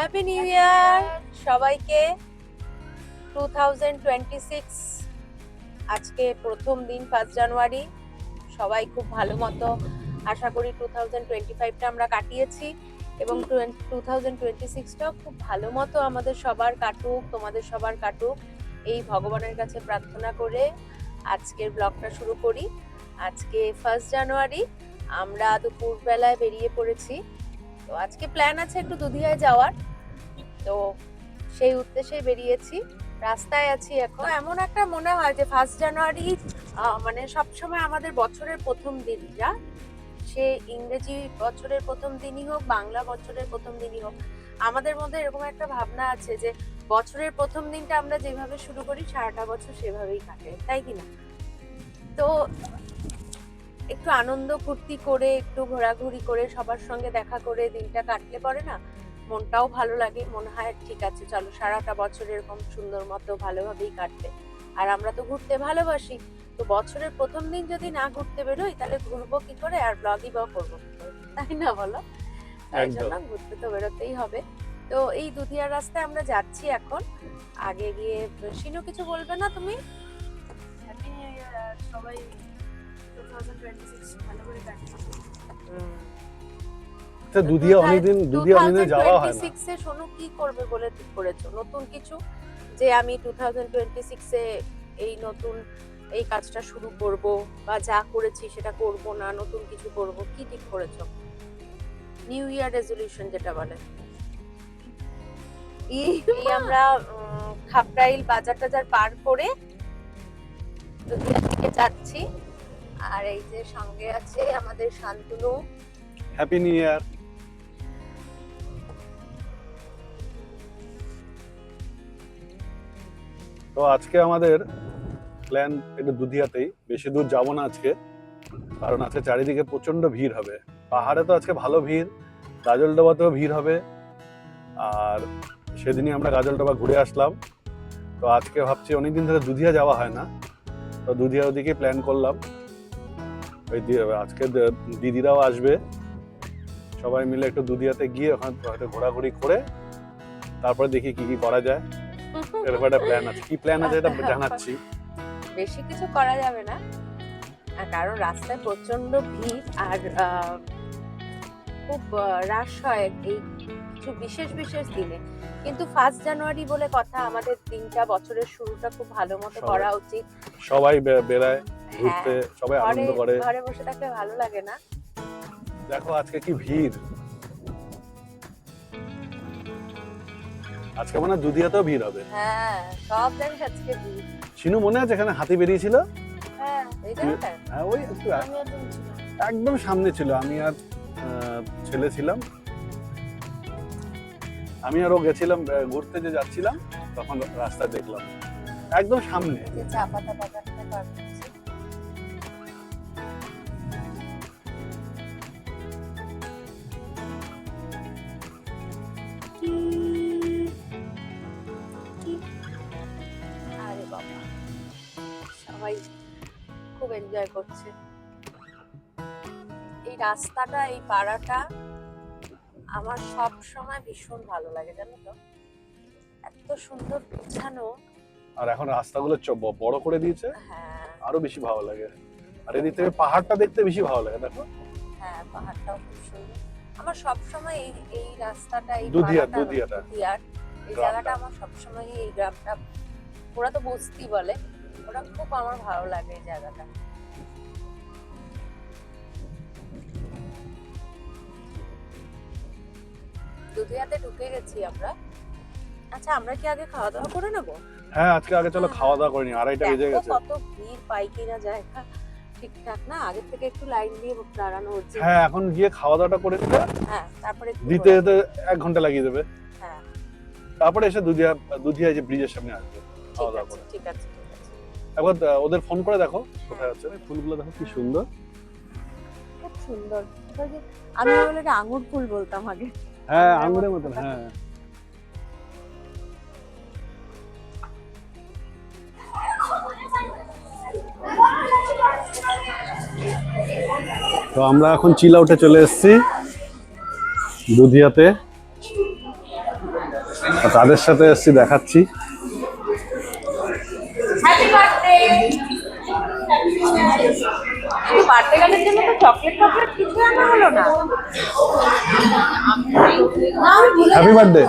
Happy new ইয়ার সবাইকে। Two thousand twenty six আজকে প্রথম দিন ফার্স্ট জানুয়ারি সবাই খুব ভালো মতো আশা করি টু থাউজেন্ড টোয়েন্টি ফাইভটা আমরা কাটিয়েছি এবং টু থাউজেন্ড টোয়েন্টি সিক্সটাও খুব ভালো মতো আমাদের সবার কাটুক, তোমাদের সবার কাটুক। এই ভগবানের কাছে প্রার্থনা করে আজকের ব্লগটা শুরু করি। আজকে ফার্স্ট জানুয়ারি আমরা দুপুরবেলায় বেরিয়ে পড়েছি। তো আজকে প্ল্যান আছে একটু দুধিয়ায় যাওয়ার। তো সেই উদ্দেশ্যে বেরিয়েছি। রাস্তায় আছি এখন। এমন একটা মনে হয় যে ফার্স্ট জানুয়ারি মানে সবসময় আমাদের বছরের প্রথম দিনটা সে ইংরেজি বছরের প্রথম দিনই হোক, বাংলা বছরের প্রথম দিনই হোক, আমাদের মধ্যে এরকম একটা ভাবনা আছে যে বছরের প্রথম দিনটা আমরা যেভাবে শুরু করি, সারাটা বছর সেভাবেই কাটে, তাই কি না? তো একটু আনন্দ ফুর্তি করে, একটু ঘোরাঘুরি করে, সবার সঙ্গে দেখা করে দিনটা কাটলে পরে না মনটাও ভালো লাগে মনে হয় ঠিক আছে চলো সারাটা বছর এরকম সুন্দর মতো ভালোভাবেই কাটবে। আর আমরা তো ঘুরতে ভালোবাসি তো বছরের প্রথম দিন যদি না ঘুরতে বেরোই তাহলে ঘুরবো কি করে আর ব্লগই বা করব কি করে? তাই না বলো? তাই জন্য ঘুরতে তো বেরোতেই হবে। তো এই দুধিয়ার রাস্তায় আমরা যাচ্ছি এখন। আগে গিয়ে শিনু কিছু বলবে না তুমি? সবাই টু থাউজেন্ড টোয়েন্টি সিক্স ভালো করে কাটছে আচ্ছা দুধিয়া অনেকদিন দুধিয়া অনেকদিন যাওয়া হয় না। 2026 এ সোনু কি করবে বলে ঠিক করেছ? নতুন কিছু? যে আমি টু থাউজেন্ড টোয়েন্টি সিক্সে এই নতুন এই কাজটা শুরু করব বা যা করেছি সেটা করব না নতুন কিছু করব কি ঠিক করেছ? নিউ ইয়ার রেজলিউশন যেটা বলে। এই আমরা উম, খাপড়াইল বাজার টাজার পার করে দুধিয়ার দিকে যাচ্ছি। আর এই যে সঙ্গে আছে আমাদের শান্তনু। হ্যাপি নিউ ইয়ার তো আজকে আমাদের প্ল্যান একটু দুধিয়াতেই বেশি দূর যাব না আজকে, কারণ আজকে চারিদিকে প্রচণ্ড ভিড় হবে। পাহাড়ে তো আজকে ভালো ভিড়, গাজলডোবাতেও ভিড় হবে। আর সেদিনই আমরা গাজলডোবা ঘুরে আসলাম। তো আজকে ভাবছি অনেকদিন ধরে দুধিয়া যাওয়া হয় না। তো দুধিয়া ওদিকে প্ল্যান করলাম। ওই আজকে দিদিরাও আসবে। সবাই মিলে একটু দুধিয়াতে গিয়ে ওখানে হয়তো ঘোরাঘুরি করে, তারপরে দেখি কি কি করা যায়। এরকম একটা প্ল্যান আছে। কি প্ল্যান আছে এটা জানাচ্ছি। বেশি কিছু করা যাবে না। কারণ রাস্তায় প্রচণ্ড ভিড় আর খুব রাশ হয় এই কিছু বিশেষ বিশেষ দিনে। কিন্তু ফার্স্ট জানুয়ারি বলে কথা আমাদের দিনটা বছরের শুরুটা খুব ভালো মতো করা উচিত। সবাই বেড়ায় হ্যাঁ ঘুরতে সবাই আনন্দ করে। ঘরে বসে থাকলে ভালো লাগে না। দেখো আজকে কি ভিড়। আজকে মানে দুধিয়াতেও ভিড় হবে। হ্যাঁ সব জায়গায় আজকে ভিড়। শিনু মনে আছে এখানে হাতি বেরিয়েছিল? হ্যাঁ হ্যাঁ ওই একটু একদম সামনে ছিল আমি আর ছেলে ছিলাম। আমি আর ও গেছিলাম ঘুরতে যে যাচ্ছিলাম তখন রাস্তা দেখলাম। একদম সামনে। চা পাতা এনজয় করছে। এই রাস্তাটা এই পাড়াটা আমার সব সময় ভীষণ ভালো লাগে জানো তো? এত সুন্দর গোছানো। আর এখন রাস্তাগুলো বড় করে দিয়েছে। হ্যাঁ। আরও বেশি ভালো লাগে। আর এদিক থেকে পাহাড়টা দেখতে বেশি ভালো লাগে দেখো। হ্যাঁ পাহাড়টাও খুব সুন্দর। আমার সবসময় এই এই রাস্তাটা এই দুধিয়া, দুধিয়াটা। এই জায়গাটা আমার সবসময় এই গ্রামটা ওরা তো বস্তি বলে। ওরা খুব আমার ভালো লাগে এই জায়গাটা। দুধিয়াতে ঢুকে গেছি আমরা। আচ্ছা আমরা কি আগে খাওয়া দাওয়া করে নেব? হ্যাঁ আজকে আগে চলো খাওয়া দাওয়া করে করিনি আড়াইটা বেজে গেছে। কত ভিড় পাই কিনা জায়গা ঠিকঠাক না? আগে থেকে একটু লাইন দিয়ে দাঁড়ানো উচিত। হ্যাঁ এখন গিয়ে খাওয়া দাওয়াটা করে দিতে হ্যাঁ তারপরে দিতে যেতে এক ঘণ্টা লাগিয়ে দেবে। হ্যাঁ। তারপরে এসে দুধিয়া দুধিয়া যে ব্রিজের সামনে আসবে খাওয়া দাওয়া করে। ঠিক আছে একবার ওদের ফোন করে দেখো কোথায় আছে। ফুলগুলো দেখো কি সুন্দর। খুব সুন্দর। আমি বলে আঙুর ফুল বলতাম আগে। হ্যাঁ আঙুরের মতন হ্যাঁ। তো আমরা এখন চিল আউটে চলে এসেছি দুধিয়াতে। তাদের সাথে এসছি দেখাচ্ছি। হ্যাপি বার্থডে বার্থডে গার্লের জন্য তো চকলেট টকলেট কিছু আনা হলো না। হ্যাপি বার্থডে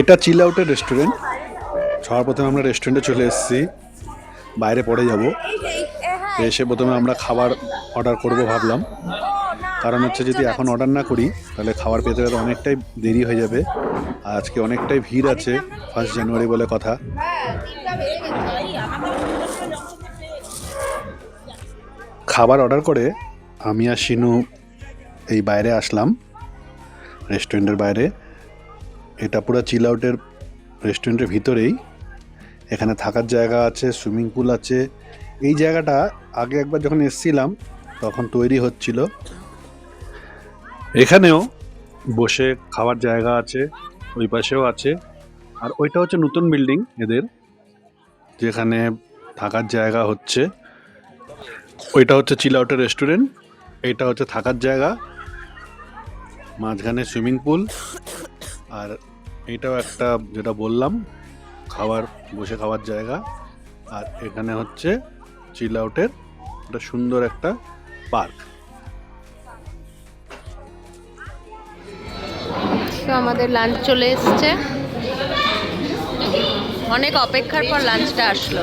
এটা চিল আউটের রেস্টুরেন্ট সবার প্রথমে আমরা রেস্টুরেন্টে চলে এসেছি। বাইরে পরে যাব। হ্যাঁ, এসে প্রথমে আমরা খাবার অর্ডার করব ভাবলাম। কারণ হচ্ছে যদি এখন অর্ডার না করি তাহলে খাবার পেতে পেতে অনেকটাই দেরি হয়ে যাবে। আজকে অনেকটাই ভিড় আছে ফার্স্ট জানুয়ারি বলে কথা। খাবার অর্ডার করে, আমি আর শিনু এই বাইরে আসলাম রেস্টুরেন্টের বাইরে। এটা পুরো চিল আউটের রেস্টুরেন্টের ভিতরেই। এখানে থাকার জায়গা আছে সুইমিং পুল আছে। এই জায়গাটা আগে একবার যখন এসছিলাম, তখন তৈরি হচ্ছিল। এখানেও বসে খাওয়ার জায়গা আছে, ওই পাশেও আছে। আর ওইটা হচ্ছে নতুন বিল্ডিং এদের, যেখানে থাকার জায়গা হচ্ছে। ওইটা হচ্ছে চিল আউটের রেস্টুরেন্ট এটা হচ্ছে থাকার জায়গা, মাঝখানে সুইমিং পুল আর এটাও একটা যেটা বললাম খাবার বসে খাওয়ার জায়গা, আর এখানে হচ্ছে চিল আউটের একটা সুন্দর একটা পার্ক আমাদের লাঞ্চ চলে এসছে। অনেক অপেক্ষার পর লাঞ্চটা আসলো।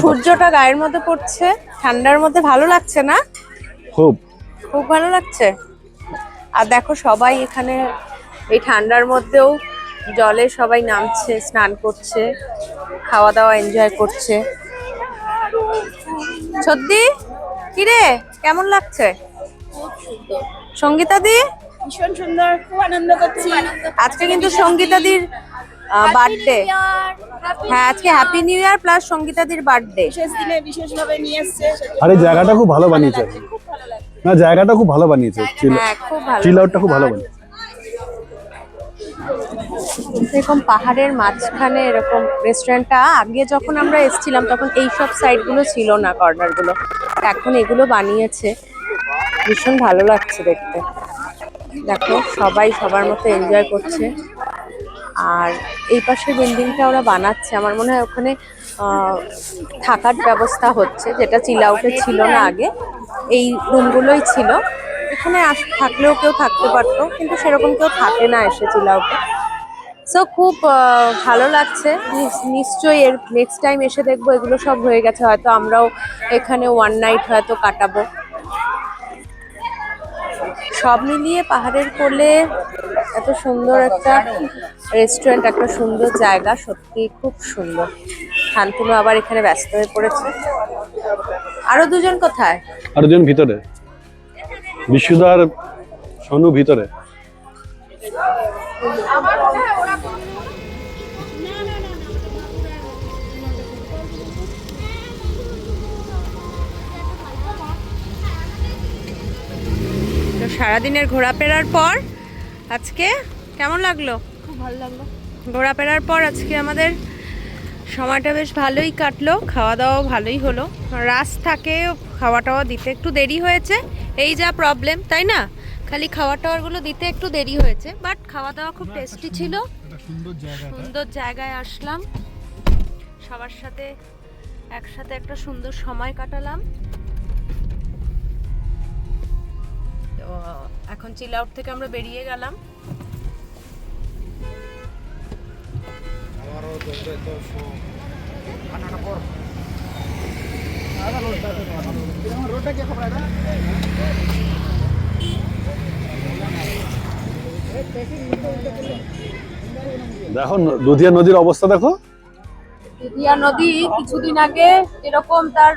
সূর্যটা গায়ের মধ্যে পড়ছে ঠান্ডার মধ্যে ভালো লাগছে না? খুব। খুব ভালো লাগছে? আর দেখো সবাই এখানে এই ঠান্ডার মধ্যেও জলে সবাই নামছে স্নান করছে খাওয়া দাওয়া এনজয় করছে। সত্যি? কিরে কেমন লাগছে? সঙ্গীতা দি ভীষণ সুন্দর খুব আনন্দ করছি। আজকে কিন্তু সঙ্গীতা দির বার্থডে হ্যাঁ আজকে happy new year plus Sangeeta দির birthday বিশেষ দিনে বিশেষভাবে নিয়ে এসছে। আর জায়গাটা খুব ভালো বানিয়েছে। খুব ভালো লাগে না জায়গাটা খুব ভালো বানিয়েছে। চিল হ্যাঁ খুব ভালো চিল আউটটা খুব ভালো বানিয়েছে। এরকম পাহাড়ের মাঝখানে এরকম রেস্টুরেন্টটা আগে যখন আমরা এসেছিলাম তখন এই সব সাইডগুলো ছিল না কর্নারগুলো এখন এগুলো বানিয়েছে। ভীষণ ভালো লাগছে দেখতে। দেখো সবাই সবার মতো এনজয় করছে। আর এই পাশের বিল্ডিংটা ওরা বানাচ্ছে। আমার মনে হয় ওখানে থাকার ব্যবস্থা হচ্ছে, যেটা চিল আউটে ছিল না আগে। এই রুমগুলোই ছিল। এখানে থাকলেও কেউ থাকতে পারতো, কিন্তু সেরকম কেউ থাকে না এসে চিল আউটে সো খুব ভালো লাগছে। নিশ্চয়ই এর নেক্সট টাইম এসে দেখব, এগুলো সব হয়ে গেছে। হয়তো আমরাও এখানে ওয়ান নাইট হয়তো কাটাবো। সব মিলিয়ে পাহাড়ের কোলে এত সুন্দর একটা রেস্টুরেন্ট একটা সুন্দর জায়গা সত্যি খুব সুন্দর। শান্তনু আবার এখানে ব্যস্ত হয়ে পড়েছে। আরও দুজন কোথায়? আর দুজন ভিতরে বিশুদার সনু ভিতরে। তো সারাদিনের ঘোরাফেরার পর আজকে কেমন লাগল? খুব ভালো লাগল। ঘোরাফেরার পর আজকে আমাদের সময়টা বেশ ভালোই কাটলো খাওয়া দাওয়াও ভালোই হলো। রাস থাকে খাওয়া টাওয়া দিতে একটু দেরি হয়েছে এই যা প্রবলেম তাই না? খালি খাওয়া টাওয়ারগুলো দিতে একটু দেরি হয়েছে বাট খাওয়া দাওয়া খুব টেস্টি ছিল। সুন্দর জায়গায় আসলাম। সবার সাথে একসাথে একটা সুন্দর সময় কাটালাম। এখন চিল আউট থেকে আমরা বেরিয়ে গেলাম। দেখো দুধিয়া নদীর অবস্থা দেখো। দুধিয়া নদী কিছুদিন আগে এরকম তার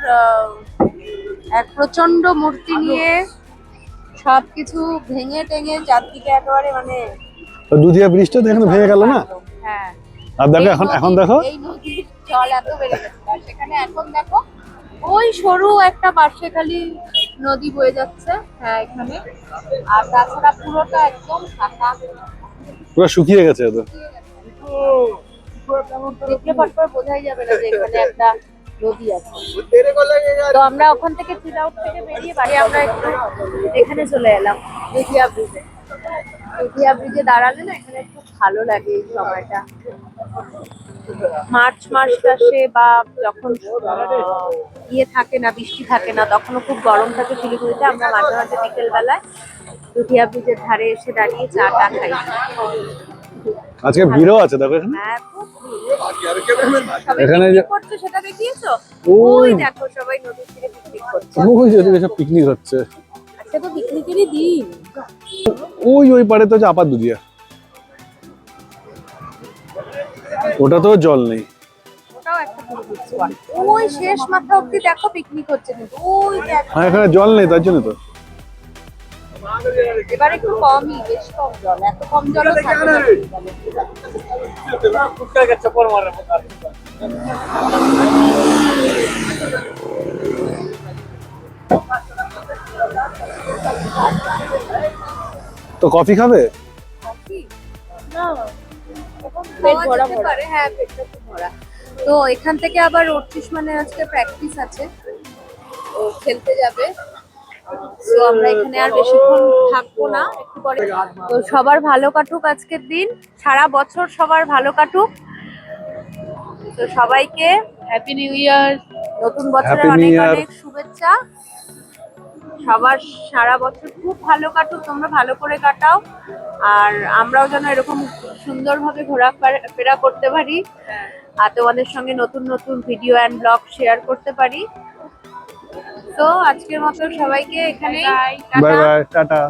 এক প্রচণ্ড মূর্তি নিয়ে সবকিছু ভেঙে টেঙে চারদিকে একেবারে মানে দুধিয়া ব্রিজটা তো এখানে ভেঙে গেল না? হ্যাঁ। আর দেখো এখন এখন দেখো। এই নদীর জল এত বেড়ে গেছে। আর সেখানে এখন দেখো ওই সরু একটা পাশে খালি নদী বয়ে যাচ্ছে হ্যাঁ এখানে। আর তাছাড়া পুরোটা একদম ফাঁকা। পুরো শুকিয়ে গেছে তো দেখলে পরপর বোঝাই যাবে না যে এখানে একটা নদী আছে। তো আমরা ওখান থেকে চিল আউট থেকে বেরিয়ে বাড়ি আমরা একটু এখানে চলে এলাম দুধিয়া ব্রিজে দুধিয়া ব্রিজে দাঁড়ালে না এখানে একটু ভালো লাগে এই সময়টা। মার্চ মাসটাসে বা যখন ইয়ে থাকে না বৃষ্টি থাকে না তখনও খুব গরম থাকে শিলিগুড়িতে। আমরা মাঝে মাঝে বিকেল বেলায় দুধিয়া ব্রিজের ধারে এসে দাঁড়িয়ে চা টা খাই। আজকে ভিড়ও আছে দেখো এখানে। হ্যাঁ এখানে পিকনিক করছে সেটা দেখিয়েছো? ওই দেখো সবাই নদীর তীরে পিকনিক করছে। ওই যে ওদিকে সব পিকনিক হচ্ছে। আজকে তো পিকনিকেরই দিন। ওই ওই পারে তো আপার দুধিয়া। ওটা তো জল নেই। ওটাও একটা পিকনিক স্পট ওই শেষ মাথা অব্দি দেখো পিকনিক হচ্ছে কিন্তু। ওই দেখো হ্যাঁ এখানে জল নেই তার জন্য তো। এবার একটু কমই বেশ কম জল এত কম না। তো কফি খাবে? পেট ভরা পারে হ্যাঁ পেটটা খুব ভরা। তো এখান থেকে আবার অর্চিশ মানে আজকে প্র্যাকটিস আছে। ও খেলতে যাবে। তো আমরা এখানে আর বেশিক্ষণ থাকব না একটু পরে। তো সবার ভালো কাটুক আজকের দিন সারা বছর সবার ভালো কাটুক। তো সবাইকে হ্যাপি নিউ ইয়ার নতুন বছরের অনেক অনেক শুভেচ্ছা। সবার সারা বছর খুব ভালো কাটুক তোমরা ভালো করে কাটাও। আর আমরাও যেন এরকম সুন্দরভাবে ঘোরাফেরা করতে পারি। আর তোমাদের সঙ্গে নতুন নতুন ভিডিও অ্যান্ড ব্লগ শেয়ার করতে পারি। তো আজকের মতো সবাইকে এখানেই বাই বাই টাটা।